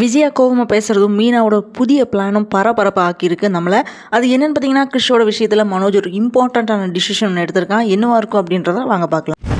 விஜயா கோவமாக பேசுகிறதும் மீனாவோட புதிய பிளானும் பரபரப்பு ஆக்கியிருக்கு நம்மளை. அது என்னென்னு பார்த்தீங்கன்னா கிறிஷோட விஷயத்தில் மனோஜ் ஒரு இம்பார்ட்டண்ட்டான டிசிஷன் எடுத்திருக்கான். என்னவாக இருக்கும் அப்படின்றத வாங்க பார்க்கலாம்.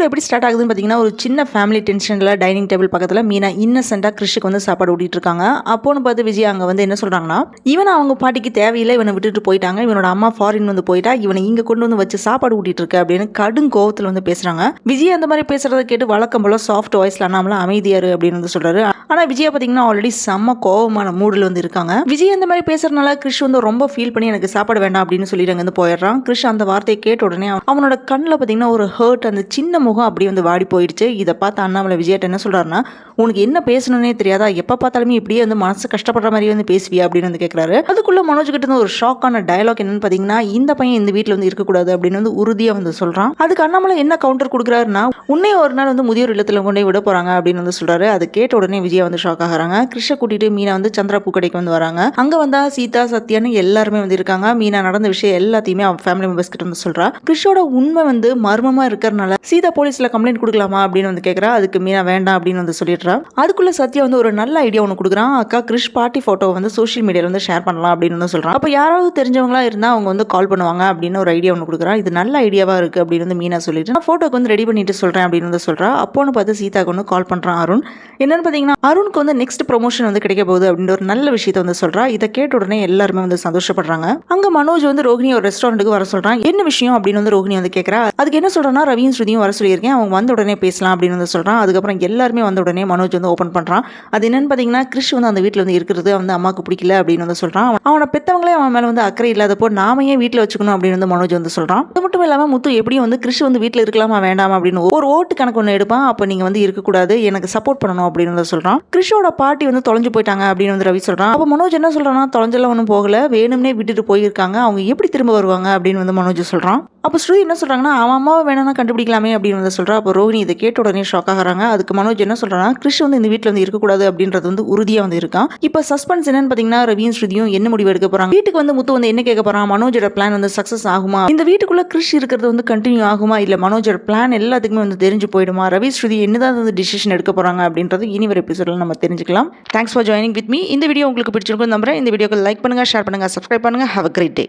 எபிசோடு எப்படி ஸ்டார்ட் ஆகுதுன்னு பார்த்தீங்கன்னா ஒரு சின்ன ஃபேமிலி டென்ஷனில் டைனிங் டேபிள் பக்கத்தில் மீனா இன்னசென்ட்டாக கிறிஷுக்கு வந்து சாப்பாடு ஓட்டிட்டு இருக்காங்க. அப்போன்னு பார்த்து விஜய் அங்கே வந்து என்ன சொல்கிறாங்கன்னா இவனை அவங்க பாட்டிக்கு தேவையில்லை இவனை விட்டுட்டு போயிட்டாங்க. இவனோட அம்மா ஃபாரின் வந்து போயிட்டா இவனை இங்கே கொண்டு வந்து வச்சு சாப்பாடு ஊட்டிட்டு இருக்க அப்படின்னு கடும் கோவத்தில் வந்து பேசுகிறாங்க விஜய் அந்த மாதிரி பேசுகிறத கேட்டு வழக்கம் போல சாஃப்ட் வாய்ஸில் அண்ணாமல அமைதியாரு அப்படின்னு வந்து சொல்கிறாரு ஆனால் விஜயா பார்த்தீங்கன்னா ஆல்ரெடி செம்ம கோவமான மூடில் வந்து இருக்காங்க. விஜய் அந்த மாதிரி பேசுறதுனால கிறிஷ் வந்து ரொம்ப ஃபீல் பண்ணி எனக்கு சாப்பாடு வேண்டாம் அப்படின்னு சொல்லிட்டு அங்கே வந்து போயிடுறான். கிறிஷ் அந்த வார்த்தையை கேட்ட உடனே அவனோட கண்ணில் பார்த்தீங்கன்னா ஒரு ஹர்ட் அந்த சின்ன முகம் அப்படியே வந்து வாடி போயிடுச்சு. இதை பார்த்து அண்ணாமலை விஜயாட்ட என்ன சொல்கிறாருன்னா உனக்கு என்ன பேசணுன்னே தெரியாதா? எப்போ பார்த்தாலுமே இப்படியே வந்து மனசு கஷ்டப்படுற மாதிரி வந்து பேசுவியா? அப்படின்னு வந்து கேட்குறாரு அதுக்குள்ள மனோஜ் கிட்ட இருந்து ஒரு ஷாக்கான டயலாக் என்னன்னு பார்த்தீங்கன்னா இந்த பையன் இந்த வீட்டில் வந்து இருக்கக்கூடாது அப்படின்னு வந்து உறுதியாக வந்து சொல்கிறான் அதுக்கு அண்ணாமலை என்ன கவுண்டர் கொடுக்குறாருன்னா உன்னே ஒரு நாள் வந்து முதியோர் இல்லத்தில் கொண்டே விட போகிறாங்க அப்படின்னு வந்து சொல்கிறாரு அது கேட்ட உடனே விஜயா வந்து ஷாக் ஆகுறாங்க. கிருஷ்ண கூட்டிட்டு மீனா வந்து சந்திரா பூக்கடைக்கு வந்து வராங்க. அங்கே வந்தால் சீதா சத்யான்னு எல்லாருமே வந்து இருக்காங்க. மீனா நடந்த விஷயம் எல்லாத்தையுமே அவன் ஃபேமிலி மெம்பர்ஸ் கிட்ட வந்து சொல்கிறான் கிருஷ்ணோட உண்மை வந்து மர்மமாக இருக்கிறனால சீதா போலீஸ்ல கம்ப்ளைண்ட் கொடுக்கலாமா அப்படின்னு வந்து கேட்குறா அதுக்கு மீனா வேண்டாம் அப்படின்னு வந்து சொல்லிடுறா. அதுக்குள்ள சத்யா வந்து ஒரு நல்ல ஐடியா ஒன்று கொடுக்குறான் அக்கா கிறிஷ் பாட்டி ஃபோட்டோ வந்து சோஷியல் மீடியாவில் வந்து ஷேர் பண்ணலாம் அப்படின்னு வந்து சொல்றான். அப்போ யாராவது தெரிஞ்சவங்களா இருந்தா அவங்க வந்து கால் பண்ணுவாங்க அப்படின்னு ஒரு ஐடியா ஒன்று கொடுக்குறான் இது நல்ல ஐடியாவா இருக்கு அப்படின்னு வந்து மீனா சொல்லிட்டு நான் ஃபோட்டோக்கு வந்து ரெடி பண்ணிட்டு சொல்றேன் அப்படின்னு வந்து சொல்கிறா அப்போன்னு பார்த்து சீதாக்கு வந்து கால் பண்றான் அருண். என்னன்னு பார்த்தீங்கன்னா அருணுக்கு வந்து நெக்ஸ்ட் ப்ரொமோஷன் வந்து கிடைக்க போகுது அப்படின்ற ஒரு நல்ல விஷயத்த வந்து சொல்கிறா இதை கேட்ட உடனே எல்லாருமே வந்து சந்தோஷப்படுறாங்க. அங்க மனோஜ் வந்து ரோஹினி ஒரு ரெஸ்டாரண்ட்டுக்கு வர சொல்றான். என்ன விஷயம் அப்படின்னு வந்து ரோஹினி வந்து கேட்கறா அதுக்கு என்ன சொல்கிறேன்னா ரவியும் ஸ்ருதியும் வர சொல்லி சொல்லியிருக்கேன். அவங்க வந்த உடனே பேசலாம் அப்படின்னு வந்து சொல்றான். அதுக்கப்புறம் எல்லாருமே வந்த உடனே மனோஜ் வந்து ஓப்பன் பண்ணுறான் அது என்னென்னு பார்த்தீங்கன்னா கிறிஷ் வந்து அந்த வீட்டில் வந்து இருக்கிறது வந்து அம்மாவுக்கு பிடிக்கல அப்படின்னு வந்து சொல்கிறான் அவனை பெற்றவங்களே அவன் மேலே வந்து அக்கறை இல்லாதப்போ நாம ஏன் வீட்டில் வச்சுக்கணும் அப்படின்னு வந்து மனோஜ் வந்து சொல்கிறான் அது மட்டும் இல்லாமல் முத்து எப்படியும் வந்து கிறிஷ் வந்து வீட்டில் இருக்கலாமா வேண்டாமா அப்படின்னு ஒரு ஓட்டு கணக்கு ஒன்று எடுப்பான். அப்போ நீங்கள் வந்து இருக்கக்கூடாது எனக்கு சப்போர்ட் பண்ணணும் அப்படின்னு வந்து சொல்கிறான் கிறிஷோட பாட்டி வந்து தொலைஞ்சு போயிட்டாங்க அப்படின்னு வந்து ரவி சொல்கிறான் அப்போ மனோஜ் என்ன சொல்கிறான்னா தொலைஞ்செல்லாம் ஒன்றும் போகல வேணும்னே விட்டுட்டு போயிருக்காங்க. அவங்க எப்படி திரும்ப வருவாங்க அப்படின்னு வந்து மனோஜ் சொல்கிறான் அப்போ ஸ்ருதி என்ன சொல்கிறாங்கன்னா அவன் அம்மாவை வேணும்னா கண்டுபிடிக்கலாமே அப்படின்னு வந்து சொல்கிறா அப்போ ரோஹிணி இதை கேட்ட உடனே ஷாக் ஆகுறாங்க. அதுக்கு மனோஜ் என்ன சொல்கிறாங்கன்னா கிருஷ் வந்து இந்த வீட்டில் வந்து இருக்கக்கூடாது அப்படின்றது வந்து உறுதியாக வந்து இருக்கான். இப்போ சஸ்பென்ஸ் என்னன்னு பார்த்தீங்கன்னா ரவியும் ஸ்ருதியும் என்ன முடிவு எடுக்க போகிறாங்க வீட்டுக்கு வந்து முத்து வந்து என்ன கேட்க போகிறான் மனோஜோட பிளான் வந்து சக்ஸஸ் ஆகுமா? இந்த வீட்டுக்குள்ளே கிருஷ் இருக்கிறது வந்து கண்டினியூ ஆகுமா? இல்லை மனோஜோட பிளான் எல்லாத்துக்குமே வந்து தெரிஞ்சு போயிடுமா? ரவி ஸ்ருதி என்னதான் வந்து டிசிஷன் எடுக்க போகிறாங்க அப்படின்றது இனி வர நம்ம தெரிஞ்சுக்கலாம். Thanks for joining with me இந்த வீடியோ உங்களுக்கு பிடிச்சிருக்கும் நம்புறேன். இந்த வீடியோக்கு லைக் பண்ணுங்கள் ஷேர் பண்ணுங்கள் சப்ஸ்கிரைப் பண்ணுங்க. Have a great day